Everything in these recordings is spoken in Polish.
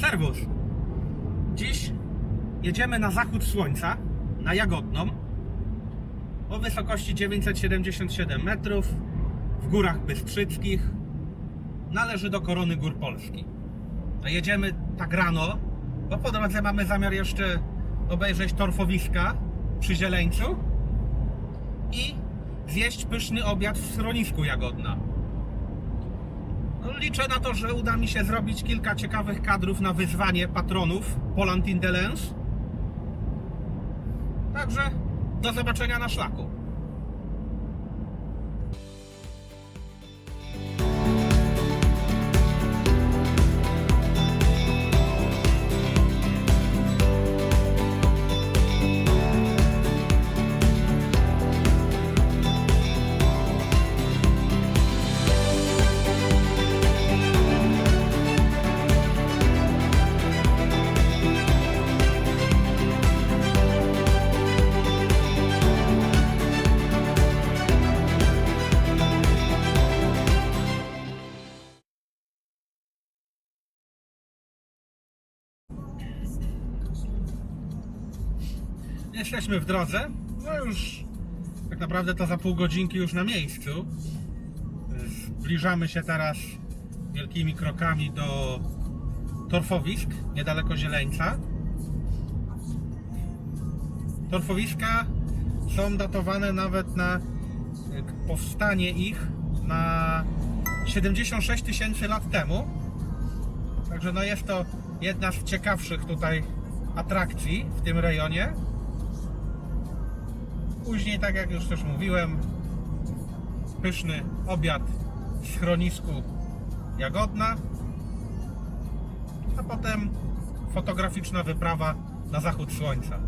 Serwus. Dziś jedziemy na zachód słońca, na Jagodną, o wysokości 977 metrów, w górach Bystrzyckich. Należy do Korony Gór Polski. Jedziemy tak rano, bo po drodze mamy zamiar jeszcze obejrzeć torfowiska przy Zieleńcu i zjeść pyszny obiad w schronisku Jagodna. Liczę na to, że uda mi się zrobić kilka ciekawych kadrów na wyzwanie patronów Poland in the Lens. Także do zobaczenia na szlaku. Jesteśmy w drodze. No już tak naprawdę to za pół godzinki już na miejscu. Zbliżamy się teraz wielkimi krokami do torfowisk niedaleko Zieleńca. Torfowiska są datowane nawet na powstanie ich na 76 tysięcy lat temu. Także no jest to jedna z ciekawszych tutaj atrakcji w tym rejonie. Później, tak jak już też mówiłem, pyszny obiad w schronisku Jagodna, a potem fotograficzna wyprawa na zachód słońca.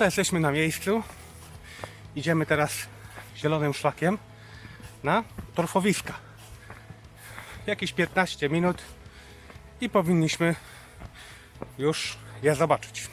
Jesteśmy na miejscu. Idziemy teraz zielonym szlakiem na torfowiska. Jakieś 15 minut i powinniśmy już je zobaczyć.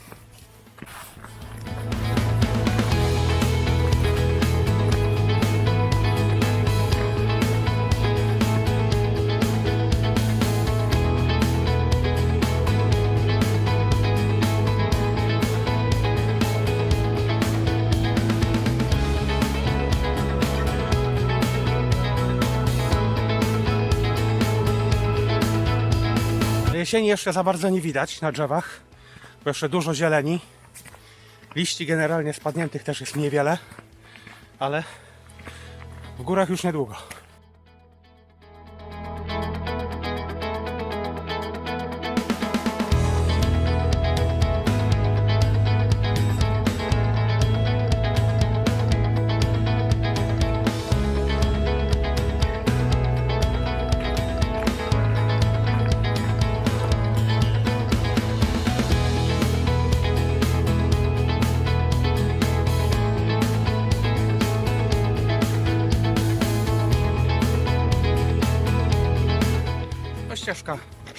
Jesieni jeszcze za bardzo nie widać na drzewach, bo jeszcze dużo zieleni. Liści generalnie spadniętych też jest niewiele, ale w górach już niedługo.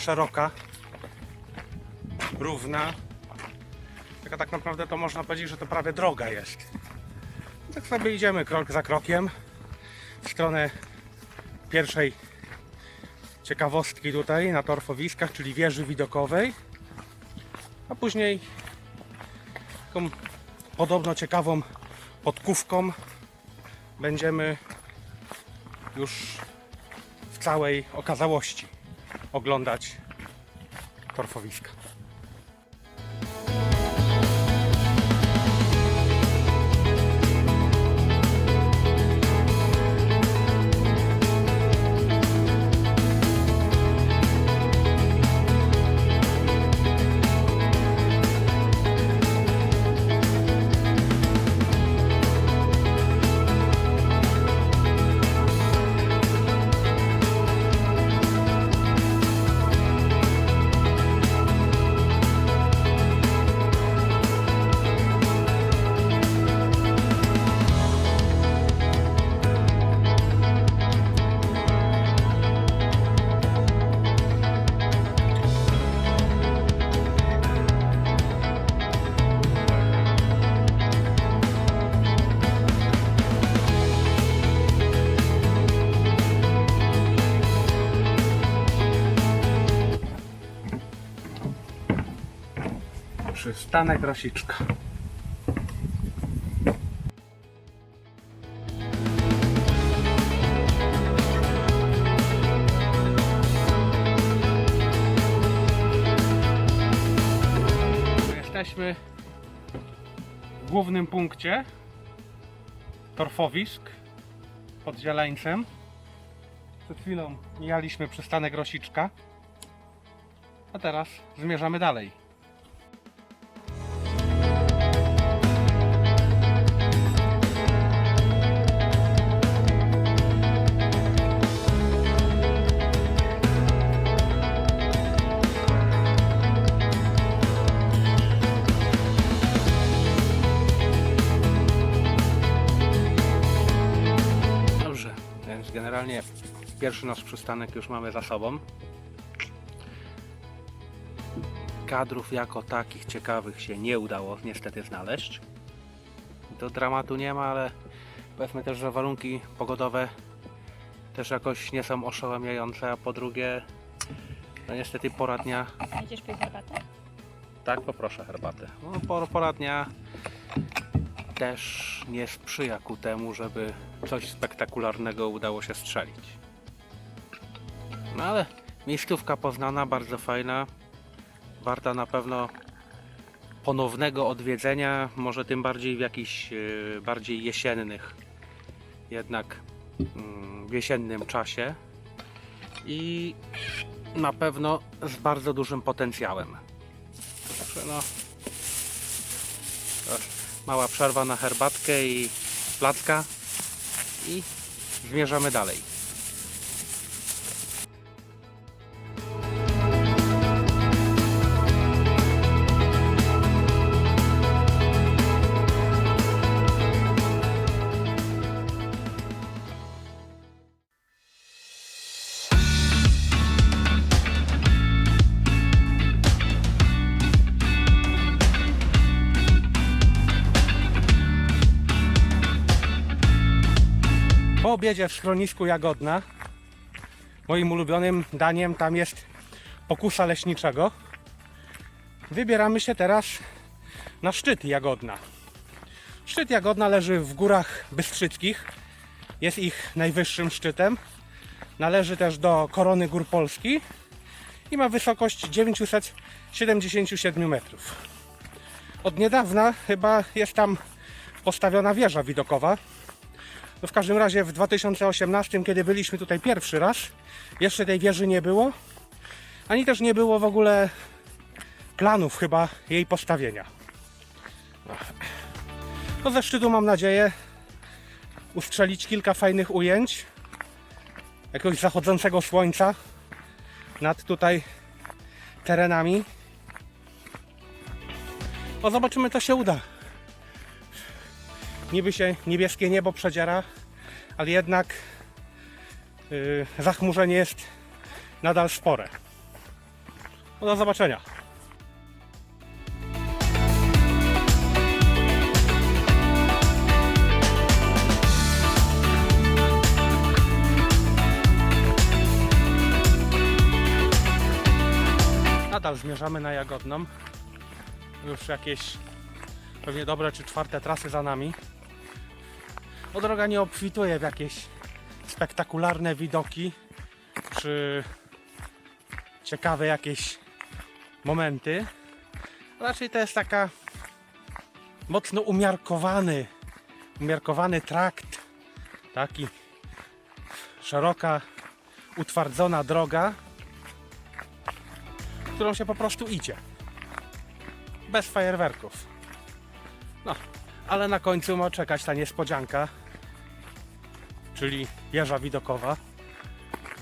Szeroka, równa. Taka tak naprawdę to można powiedzieć, że to prawie droga jest. Tak sobie idziemy krok za krokiem w stronę pierwszej ciekawostki tutaj na torfowiskach, czyli wieży widokowej. A później taką podobno ciekawą podkówką będziemy już w całej okazałości oglądać torfowiska. Przystanek Rosiczka. Jesteśmy w głównym punkcie torfowisk pod Zielańcem. Przed chwilą mijaliśmy przystanek Rosiczka, a teraz zmierzamy dalej. Pierwszy nasz przystanek już mamy za sobą. Kadrów jako takich ciekawych się nie udało niestety znaleźć. To dramatu nie ma, ale powiedzmy też, że warunki pogodowe też jakoś nie są oszałamiające, a po drugie, no niestety pora dnia Będziesz pił herbatę? tak, poproszę herbatę. No, por- pora dnia też nie sprzyja ku temu, żeby coś spektakularnego udało się strzelić. No ale miejscówka poznana, bardzo fajna. Warta na pewno ponownego odwiedzenia, może tym bardziej w jakichś e, bardziej jesiennych, jednak mm, w jesiennym czasie i na pewno z bardzo dużym potencjałem. No, mała przerwa na herbatkę i placka i zmierzamy dalej. Po obiedzie w schronisku Jagodna moim ulubionym daniem tam jest pokusa leśniczego. Wybieramy się teraz na szczyt Jagodna. Szczyt Jagodna leży w górach Bystrzyckich. Jest ich najwyższym szczytem. Należy też do korony gór Polski i ma wysokość 977 metrów. Od niedawna chyba jest tam postawiona wieża widokowa. No w każdym razie w 2018, kiedy byliśmy tutaj pierwszy raz, jeszcze tej wieży nie było, ani też nie było w ogóle planów chyba jej postawienia. No ze szczytu mam nadzieję ustrzelić kilka fajnych ujęć jakiegoś zachodzącego słońca nad tutaj terenami. No zobaczymy, co się uda niby się niebieskie niebo przedziera, ale jednak yy, zachmurzenie jest nadal spore. No do zobaczenia. Nadal zmierzamy na Jagodną. Już jakieś pewnie dobre czy czwarte trasy za nami. No droga nie obfituje w jakieś spektakularne widoki czy ciekawe jakieś momenty. Raczej to jest taka mocno umiarkowany, umiarkowany trakt. Taki szeroka, utwardzona droga, którą się po prostu idzie. Bez fajerwerków. No, ale na końcu ma czekać ta niespodzianka, czyli wieża widokowa.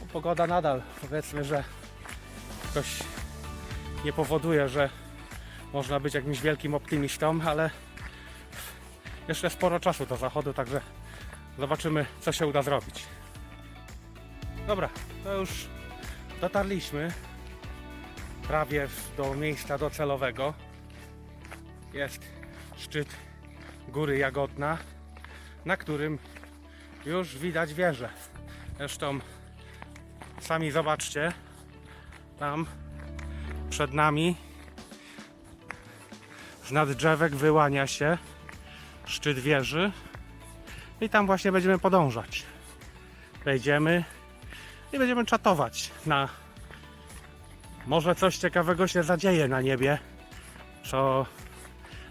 Bo Pogoda nadal, powiedzmy, że jakoś nie powoduje, że można być jakimś wielkim optymistą, ale jeszcze sporo czasu do zachodu, także zobaczymy, co się uda zrobić. Dobra, to już dotarliśmy prawie do miejsca docelowego. Jest szczyt góry Jagodna, na którym już widać wieżę. Zresztą sami zobaczcie, tam przed nami Z nad drzewek wyłania się szczyt wieży i tam właśnie będziemy podążać. Wejdziemy i będziemy czatować na może coś ciekawego się zadzieje na niebie, co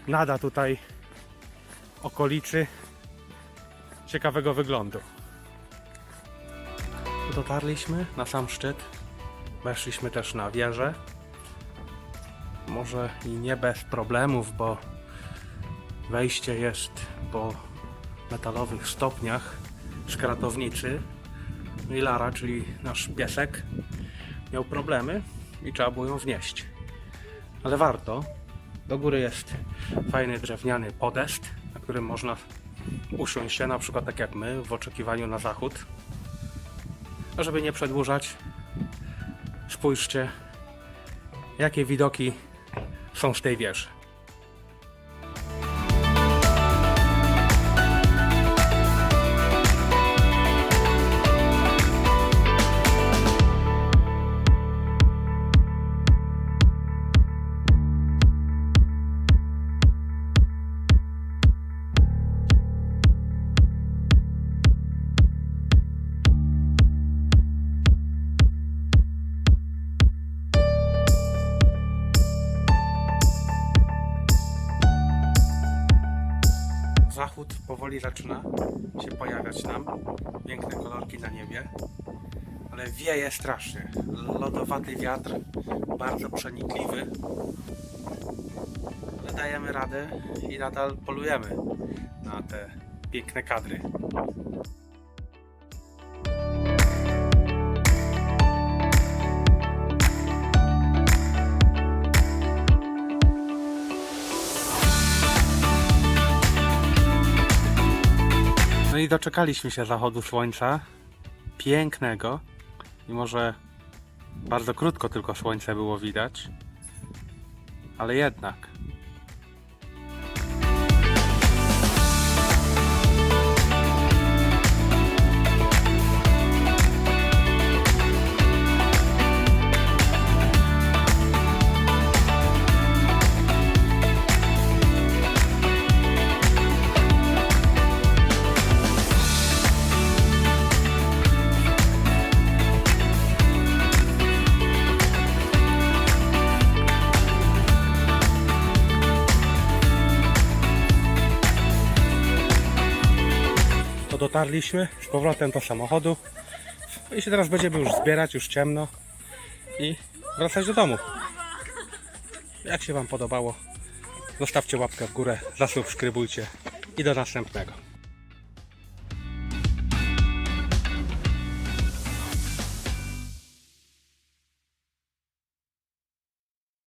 nada tutaj okolicy ciekawego wyglądu. Dotarliśmy na sam szczyt. Weszliśmy też na wieżę. Może i nie bez problemów, bo wejście jest po metalowych stopniach z kratownicy. I Lara, czyli nasz piesek, miał problemy i trzeba było ją wnieść. Ale warto. Do góry jest fajny drewniany podest, którym można usiąść się, na przykład tak jak my, w oczekiwaniu na zachód. A żeby nie przedłużać, spójrzcie, jakie widoki są z tej wieży. Zachód powoli zaczyna się pojawiać nam. Piękne kolorki na niebie. Ale wieje strasznie. Lodowaty wiatr, bardzo przenikliwy. Ale dajemy radę i nadal polujemy na te piękne kadry. I doczekaliśmy się zachodu słońca. Pięknego. Mimo, że bardzo krótko tylko słońce było widać. Ale jednak. To dotarliśmy z powrotem do samochodu. I się teraz będziemy już zbierać, już ciemno. I wracać do domu. Jak się Wam podobało, zostawcie łapkę w górę, zasubskrybujcie i do następnego.